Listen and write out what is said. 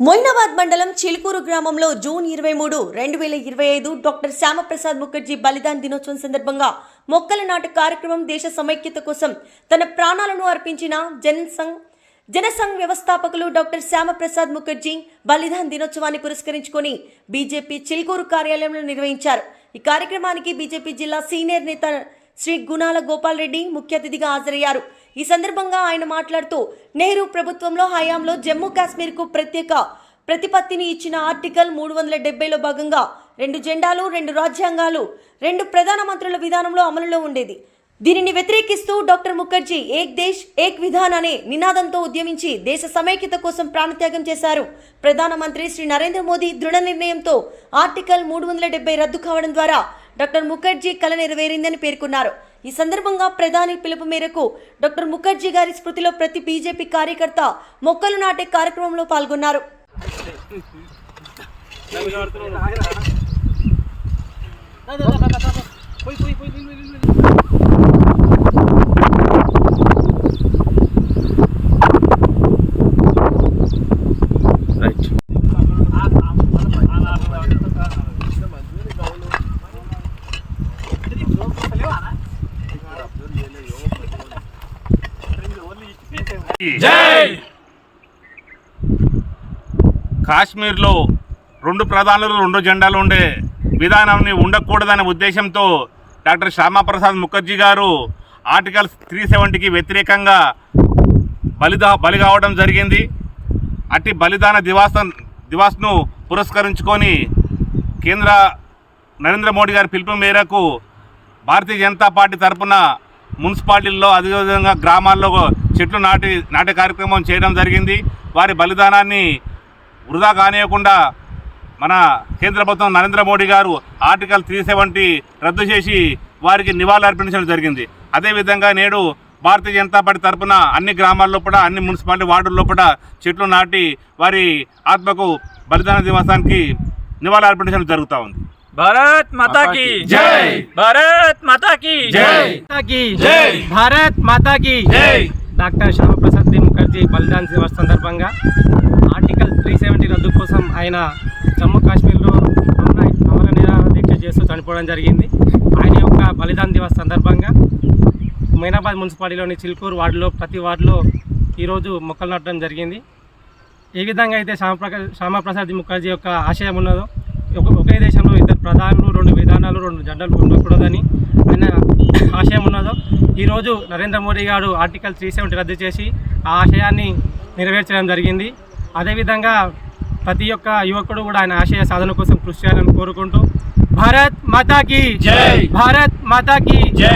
మొయినాబాద్ మండలం చిలుకూరు గ్రామంలో జూన్ ఇరవై మూడు రెండు వేల ఇరవై ఐదు డాక్టర్ శ్యామప్రసాద్ ముఖర్జీ బలిదాన్ దినోత్సవం సందర్భంగా మొక్కల నాటు కార్యక్రమం దేశ సమైక్యత కోసం తన ప్రాణాలను అర్పించిన జనసంఘ్ జనసంఘ్ వ్యవస్థాపకులు డాక్టర్ శ్యామప్రసాద్ ముఖర్జీ బలిదాన్ దినోత్సవాన్ని పురస్కరించుకొని బీజేపీ చిలుకూరు కార్యాలయంలో నిర్వహించారు. ఈ కార్యక్రమానికి బీజేపీ జిల్లా సీనియర్ నేత శ్రీ గుణాల గోపాల్ రెడ్డి ముఖ్య అతిథిగా హాజరయ్యారు. ఈ సందర్భంగా ఆయన మాట్లాడుతూ నెహ్రూ ప్రభుత్వంలో హయాంలో జమ్మూ కాశ్మీర్కు ప్రత్యేక ప్రతిపత్తిని ఇచ్చిన ఆర్టికల్ మూడు వందల డెబ్బైలో భాగంగా రెండు జెండాలు రెండు రాజ్యాంగాలు రెండు ప్రధానమంత్రుల విధానంలో అమలులో ఉండేది. దీనిని వ్యతిరేకిస్తూ డాక్టర్ ముఖర్జీ ఏక్ దేశ్ ఏక్ విధాన్ అనే నినాదంతో ఉద్యమించి దేశ సమైక్యత కోసం ప్రాణత్యాగం చేశారు. ప్రధానమంత్రి శ్రీ నరేంద్ర మోదీ దృఢ నిర్ణయంతో ఆర్టికల్ మూడు వందల డెబ్బై రద్దు కావడం ద్వారా డాక్టర్ ముఖర్జీ కల నెరవేరిందని పేర్కొన్నారు. ఈ సందర్భంగా ప్రధాని పిలుపు మేరకు డాక్టర్ ముఖర్జీ గారి స్మృతిలో ప్రతి బీజేపీ కార్యకర్త మొక్కలు నాటే కార్యక్రమంలో పాల్గొన్నారు రైట్ జై కాశ్మీర్లో రెండు ప్రధానులు రెండు జెండాలు ఉండే విధానాన్ని ఉండకూడదనే ఉద్దేశంతో డాక్టర్ శ్యామాప్రసాద్ ముఖర్జీ గారు ఆర్టికల్ త్రీ సెవెంటీకి వ్యతిరేకంగా బలిదా బలి కావడం జరిగింది. అట్టి బలిదాన దివాస దివాస్ను పురస్కరించుకొని కేంద్ర నరేంద్ర మోడీ గారి పిలుపు మేరకు భారతీయ జనతా పార్టీ తరపున మున్సిపాలిటీల్లో అదేవిధంగా గ్రామాల్లో చెట్లు నాటి నాటే కార్యక్రమం చేయడం జరిగింది. వారి బలిదానాన్ని వృధా కానియకుండా మన కేంద్ర ప్రభుత్వం నరేంద్ర మోడీ గారు ఆర్టికల్ త్రీ సెవెంటీ రద్దు చేసి వారికి నివాళులు అర్పించడం జరిగింది. అదేవిధంగా నేడు భారతీయ జనతా పార్టీ తరఫున అన్ని గ్రామాల్లో కూడా అన్ని మున్సిపాలిటీ వార్డుల్లో కూడా చెట్లు నాటి వారి ఆత్మకు బలిదాన దివాసానికి నివాళులు అర్పించడం జరుగుతూ ఉంది. భారత్ మాతాకి జై! భారత్ మాతా జై! భారత్ మాతాకి జై! డాక్టర్ శ్యామప్రసాద్ ముఖర్జీ బలిదాన్ దివస్ సందర్భంగా ఆర్టికల్ త్రీ సెవెంటీ రద్దు కోసం ఆయన జమ్మూ కాశ్మీర్లో అమర నిరాహార దీక్ష చేస్తూ చనిపోవడం జరిగింది. ఆయన యొక్క బలిదాన్ దివస్ సందర్భంగా మైనాబాద్ మున్సిపాలిటీలోని చిల్కూరు వార్డులో ప్రతి వార్డులో ఈరోజు మొక్కలు నాటడం జరిగింది. ఏ విధంగా అయితే శ్యామప్రకా శ్యామప్రసాద్ ముఖర్జీ యొక్క ఆశయం ఉన్నదో ఒక ఒకే దేశంలో ఇద్దరు ప్రధానులు రెండు విధానాలు రెండు జెండాలు ఉండకూడదని ఈరోజు నరేంద్ర మోడీ గారు ఆర్టికల్ త్రీ సెవెంటీ రద్దు చేసి ఆ ఆశయాన్ని నెరవేర్చడం జరిగింది. అదేవిధంగా ప్రతి ఒక్క యువకుడు కూడా ఆయన ఆశయ సాధన కోసం కృషి చేయాలని కోరుకుంటూ భారత్ మాతాకి జై. భారత్ మాతాకి జై!